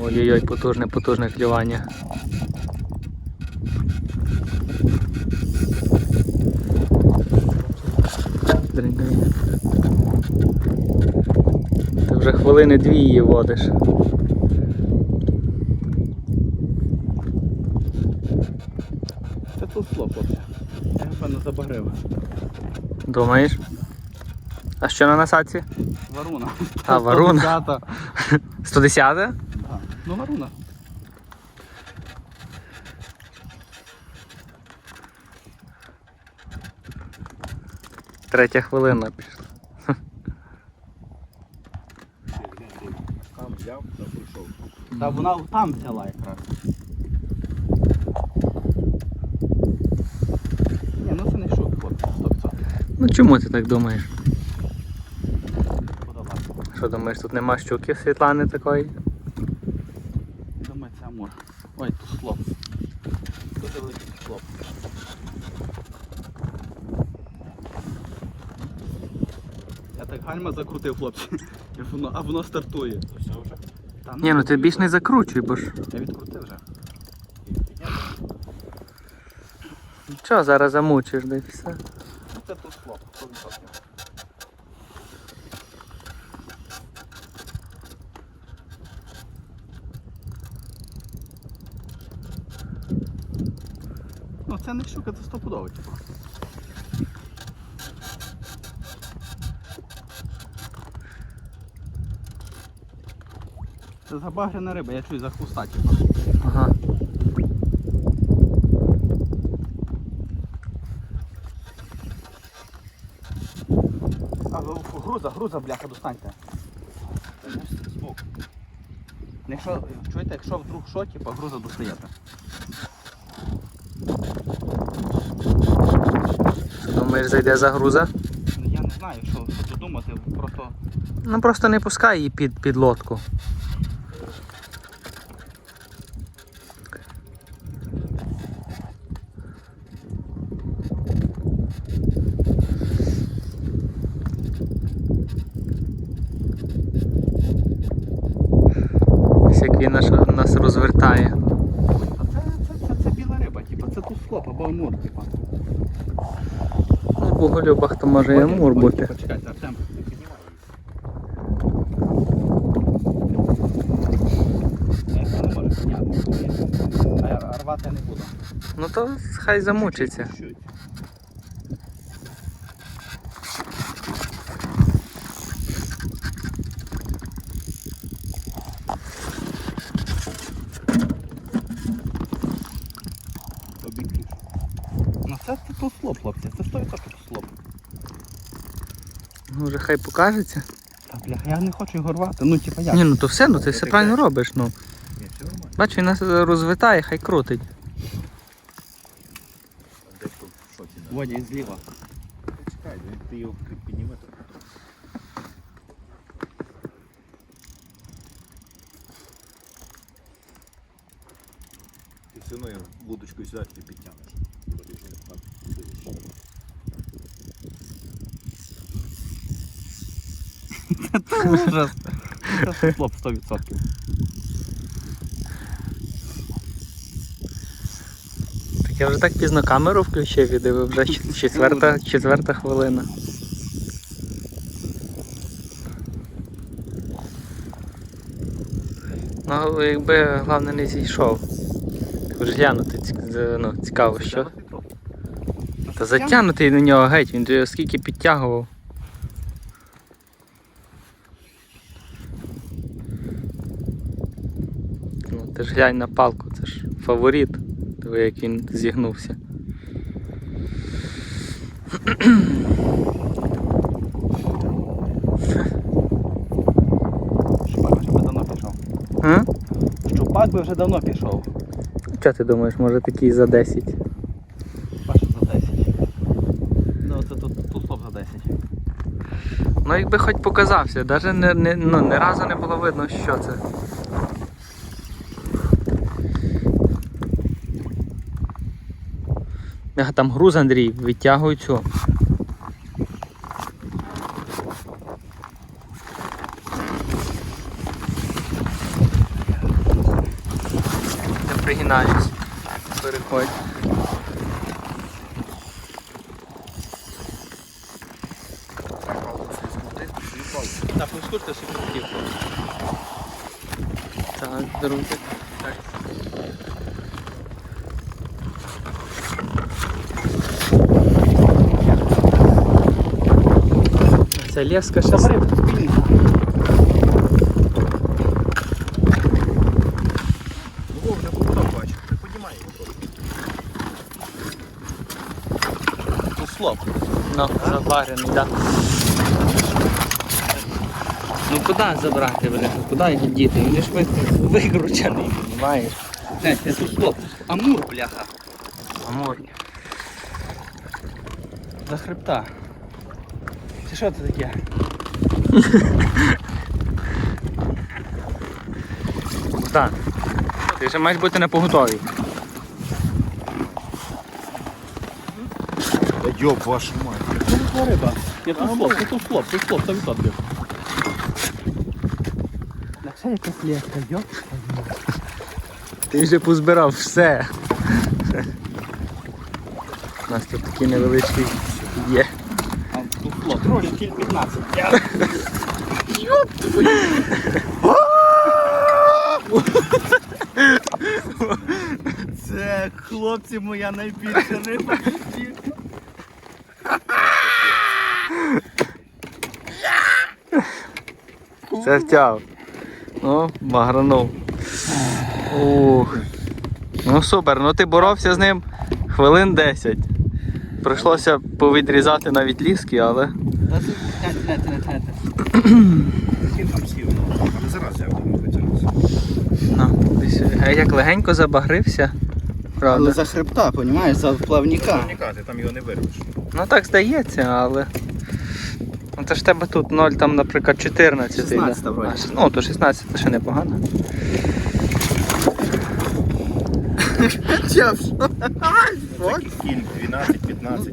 Ой-ой-ой, потужне, потужне клювання. Ти вже хвилини дві її водиш. Це тут слоп. Я певно забагрив. Думаєш? А що на насадці? Варуна. А, варуна. 110-та. 110? Да. Ну, варуна. Третя хвилина пішла. Там взяв та прийшов. Та вона там взяла якраз. Ні, ну це не шут, хлопці, 100%. Ну чому ти так думаєш? Що думаєш, тут нема щуки Світлани такої? Амур. Ой, тут слоп. Дуже великий слоп. Я так гальма закрутив, хлопці. А воно стартує. Все вже. Та, Ні, ну ти більш не закручуй, бо ж. Я відкрутив вже. Що, зараз замучиш, да і все. Ну це тут слоп, 100%. Це не щука, це стопудово, типу. Це забагрена риба, я чую за хвоста, типу. Ага. А груза, груза, бляха, достаньте. Якщо, чуєте, якщо вдруг що, типу, груза достаєте. Думаєш, зайде загруза? Я не знаю, що, що тут думати, просто Ну просто не пускай її під, під лодку. Ось як він нас, розвертає. А це, це, це, це біла риба, типу, це тут слоп або амур, типу. В Боголюбах то може і мур бути. Ну то хай замучиться. Ну це, це тут слоп, хлопці, це 100% тут слоп. Ну вже хай покажеться. Та бляха, я не хочу його рвати. Ну, типа як? Ні, ну то все, ну ти все правильно робиш. Ну. Ні, все нормально. Бач, він нас розвитає, хай крутить. Десь в шоці. да. Водя і зліва. Чекай, він- ти його підніме. Ти все одно його вудочкою сюди ти підтягнеш. Бо ти ж не так дивишся. Ужас. Це слоп 100%. Так я вже так пізно камеру включив і дивив, вже четверта, четверта хвилина. Ну, якби головне не зійшов. Хоч глянути ну, цікаво, що. Та затягнутий на нього геть, він скільки підтягував. Ти ж глянь на палку, це ж фаворит. Диви, як він зігнувся. Щупак вже давно пішов. А? Щупак би вже давно пішов. Що ти думаєш, може такий за 10? Бачу за 10. Ну це тут, тут слоп за 10. Ну якби хоч показався, навіть не, не, ну, не разу не було видно, що це. Там груз Андрій, відтягуй цю. пригинаюсь. Переходь. Так, ну скажете, що хотів. Так, друзі. Це леска ще. Забери спільник. Вов, не попадав бачу. Не піднімай його просто. Ну слаб. Заварений, так. Да. Ну куди забрати, бля? Куди його діти? Він ж ви- викручений, розумієш? Не, це тут. Амур, бляха. Амур. За хребта. Це що це таке? Так. Ти вже маєш бути на поготові. Та йоб вашу мать. Це не риба. Ні, тут слаб, це тут слаб, тут слаб, це відсотків. Так, ще якась леска, йоп. Ти вже позбирав все. У нас тут такий невеличкий є. Трошки кіль 15. Це хлопці моя найбільша риба. Це втяв. Ну, багранув. Ух. Ну супер, ну ти боровся з ним хвилин 10. Прийшлося повідрізати навіть ліски, але. Він там сів, ну, але зараз я витягнутися. Ну, десь як легенько забагрився. Але Правда. за хребта, понімаєш, за плавника. Плавника, ти там його не вирвеш. Ну так здається, але. Ну це ж в тебе тут 0, там, наприклад, 14. 16 вроді. А, Ну, то 16 це ще непогано. Чав, Такий кіль 12-15.